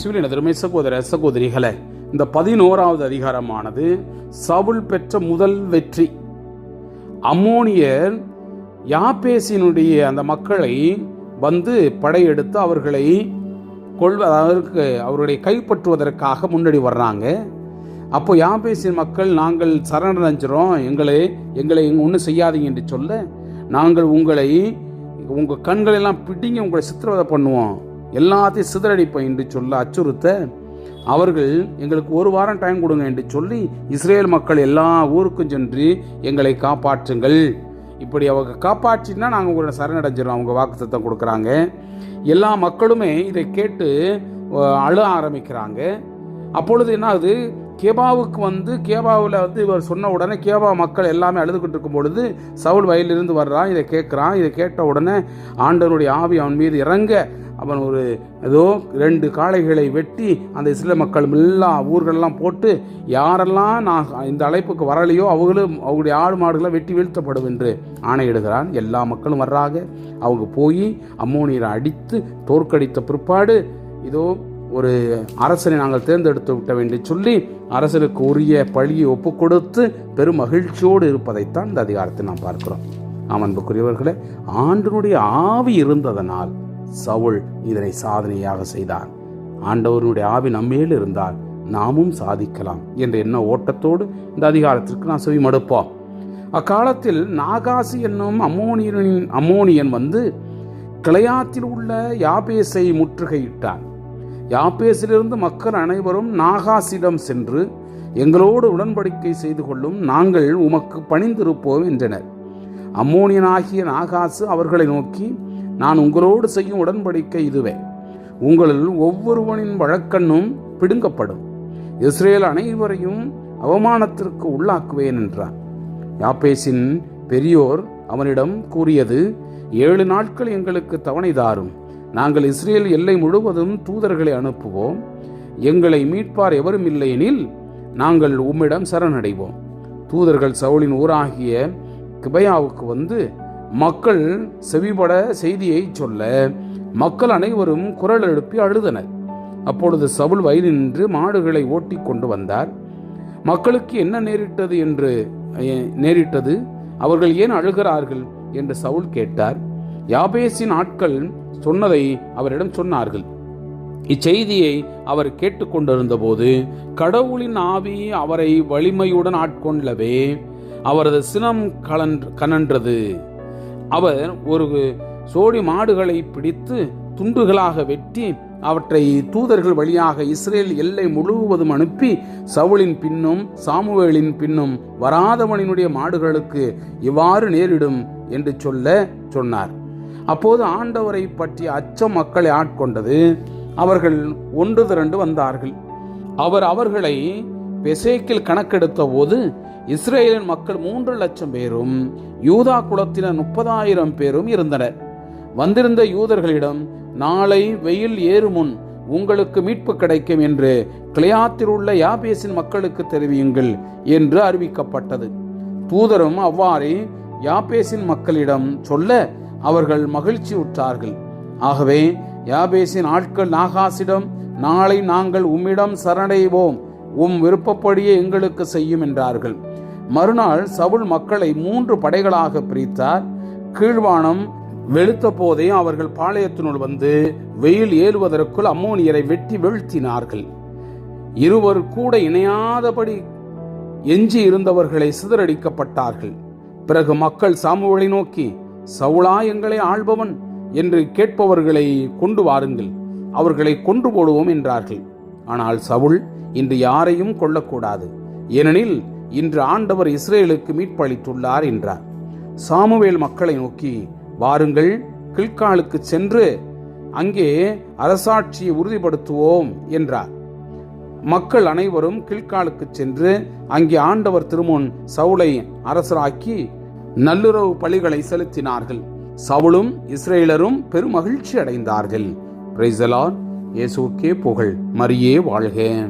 இயேசுவின் எதிர்மை சகோதர சகோதரிகளை இந்த பதினோராவது அதிகாரமானது சவுல் பெற்ற முதல் வெற்றி. அம்மோனியர் யாபேசினுடைய அந்த மக்களை வந்து படையெடுத்து அவர்களை கொள்வதற்கு அவர்களை கைப்பற்றுவதற்காக முன்னாடி வர்றாங்க. அப்போ யாபேசின் மக்கள் நாங்கள் சரணடைஞ்சிரோம் எங்களை எங்களை ஒன்றும் செய்யாதீங்க என்று சொல்ல நாங்கள் உங்களை உங்கள் கண்களெல்லாம் பிடிங்க உங்களை சித்திரவதை பண்ணுவோம். எல்லாத்தையும் சிதறடிப்பேன் என்று சொல்ல அச்சுறுத்த அவர்கள் எங்களுக்கு ஒரு வாரம் டைம் கொடுங்க என்று சொல்லி இஸ்ரேல் மக்கள் எல்லா ஊருக்கும் சென்று எங்களை காப்பாற்றுங்கள். இப்படி அவங்க காப்பாற்றினா நாங்கள் உங்களை சரணடைஞ்சிடும் அவங்க வாக்குத்தத்தம் கொடுக்குறாங்க. எல்லா மக்களுமே இதை கேட்டு அழ ஆரம்பிக்கிறாங்க. அப்பொழுது என்ன ஆகுது கேபாவுக்கு வந்து கேபாவில் வந்து இவர் சொன்ன உடனே கேபா மக்கள் எல்லாமே அழுதுகிட்டு இருக்கும் பொழுது சவுல் வயலிலிருந்து வர்றான் இதை கேட்குறான். இதை கேட்ட உடனே ஆண்டவனுடைய ஆவி அவன் மீது இறங்க அவன் ஒரு ஏதோ ரெண்டு காளைகளை வெட்டி அந்த இஸ்ரேல் மக்கள் எல்லா ஊர்களெல்லாம் போட்டு யாரெல்லாம் நான் இந்த அழைப்புக்கு வரலையோ அவங்களும் அவங்களுடைய ஆடு மாடுகளை வெட்டி வீழ்த்தப்படும் என்று ஆணையிடுகிறான். எல்லா மக்களும் வர்றாங்க. அவங்க போய் அம்மோனியரை அடித்து தோற்கடித்த பிற்பாடு இதோ ஒரு அரசனை நாங்கள் தேர்ந்தெடுத்து விட்ட வேண்டி சொல்லி அரசனுக்கு உரிய பழியை ஒப்பு கொடுத்து பெரும் மகிழ்ச்சியோடு இருப்பதைத்தான் இந்த அதிகாரத்தை நாம் பார்க்கிறோம். ஆம் அன்புக்குரியவர்களே ஆண்டனுடைய ஆவி இருந்ததனால் சவுல் இதனை சாதனையாக செய்தார். ஆண்டவனுடைய ஆவி நம்மேல் இருந்தால் நாமும் சாதிக்கலாம் என்ற எண்ண ஓட்டத்தோடு இந்த அதிகாரத்திற்கு நான் செவி மடுப்போம். அக்காலத்தில் நாகாசி என்னும் அம்மோனியனின் அம்மோனியன் வந்து கிளையாத்தில் உள்ள யாபேசை முற்றுகையிட்டான். யாப்பேசிலிருந்து மக்கள் அனைவரும் நாகாசிடம் சென்று எங்களோடு உடன்படிக்கை செய்து கொள்ளும் நாங்கள் உமக்கு பணிந்திருப்போம் என்றனர். அம்மோனியனாகிய நாகாசு அவர்களை நோக்கி நான் உங்களோடு செய்யும் உடன்படிக்கை இதுவே. உங்களில் ஒவ்வொருவனின் வழக்கண்ணும் பிடுங்கப்படும். இஸ்ரேல் அனைவரையும் அவமானத்திற்கு உள்ளாக்குவேன் என்றார் யாப்பேசின் பெரியோர் அவனிடம் கூறியது ஏழு நாட்கள் எங்களுக்கு தவணை தாரும். நாங்கள் இஸ்ரேல் எல்லை முழுவதும் தூதர்களை அனுப்புவோம். எங்களை மீட்பார் எவரும் இல்லையெனில் நாங்கள் உம்மிடம் சரணடைவோம். தூதர்கள் சவுளின் ஊராகிய கிபயாவுக்கு வந்து மக்கள் செவிபட செய்தியை சொல்ல மக்கள் அனைவரும் குரல் எழுப்பி அழுதனர். அப்பொழுது சவுல் வயலில் நின்று மாடுகளை ஓட்டி கொண்டு வந்தார். மக்களுக்கு என்ன நேரிட்டது என்று நேரிட்டது? அவர்கள் ஏன் அழுகிறார்கள்? என்று சவுல் கேட்டார். யாபேசின் ஆட்கள் சொன்னதை அவரிடம் சொன்னார்கள். இச்செய்தியை அவர் கேட்டுக்கொண்டிருந்த போது கடவுளின் ஆவி அவரை வலிமையுடன் ஆட்கொள்ளவே அவரது சினம் கலன் கனன்றது. அவர் ஒரு சோடி மாடுகளை பிடித்து துண்டுகளாக வெட்டி அவற்றை தூதர்கள் வழியாக இஸ்ரேல் எல்லை முழுவதும் அனுப்பி சவுளின் பின்னும் சாமுவேலின் பின்னும் வராதவனினுடைய மாடுகளுக்கு இவ்வாறு நேரிடும் என்று சொல்ல சொன்னார். அப்போது ஆண்டவரை பற்றிய அச்சம் மக்களை ஆட்கொண்டது. அவர்கள் ஒன்று திரண்டு வந்தார்கள். அவர் அவர்களை பெசேக்கில் கணக்கெடுத்த போது இஸ்ரேலின் மக்கள் மூன்று லட்சம் பேரும் யூதா குலத்தினர் முப்பதாயிரம் பேரும் இருந்தனர். வந்திருந்த யூதர்களிடம் நாளை வெயில் ஏறும் முன் உங்களுக்கு மீட்பு கிடைக்கும் என்று கிளையாத்தில் உள்ள யாபேசின் மக்களுக்கு தெரிவியுங்கள் என்று அறிவிக்கப்பட்டது. தூதரும் அவ்வாறே யாபேசின் மக்களிடம் சொல்ல அவர்கள் மகிழ்ச்சி உற்றார்கள். ஆகவே யாபேசின் ஆட்கள் நாகாசிடம் நாளை நாங்கள் உம்மிடம் சரணடைவோம். உம் விருப்பப்படியே எங்களுக்கு செய்யும் என்றார்கள். மறுநாள் சவுல் மக்களை மூன்று படைகளாக பிரித்தார். கீழ்வானம் வெளுத்த போதே அவர்கள் பாளையத்தினுள் வந்து வெயில் ஏறுவதற்குள் அம்மோனியரை வெட்டி வீழ்த்தினார்கள். இருவர் கூட இணையாதபடி எஞ்சி இருந்தவர்களை சிதறடிக்கப்பட்டார்கள். பிறகு மக்கள் சாமுவேலை நோக்கி சவுளா எங்களை ஆள்பவன் என்று கேட்பவர்களை கொண்டு வாருங்கள். அவர்களை கொன்று போடுவோம் என்றார்கள். ஆனால் சவுல் இன்று யாரையும் கொல்லக்கூடாது. ஏனெனில் இன்று ஆண்டவர் இஸ்ரேலுக்கு மீட்பளித்துள்ளார் என்றார். சாமுவேல் மக்களை நோக்கி வாருங்கள் கில்காலுக்கு சென்று அங்கே அரசாட்சியை உறுதிப்படுத்துவோம் என்றார். மக்கள் அனைவரும் கில்காலுக்கு சென்று அங்கே ஆண்டவர் திருமுன் சவுளை அரசராக்கி நல்லுறவு பலிகளை செலுத்தினார்கள். சவுளும் இஸ்ரேலரும் பெருமகிழ்ச்சி அடைந்தார்கள் பிரைசலான் இயேசுக்கே புகழ். மரியே வாழ்க.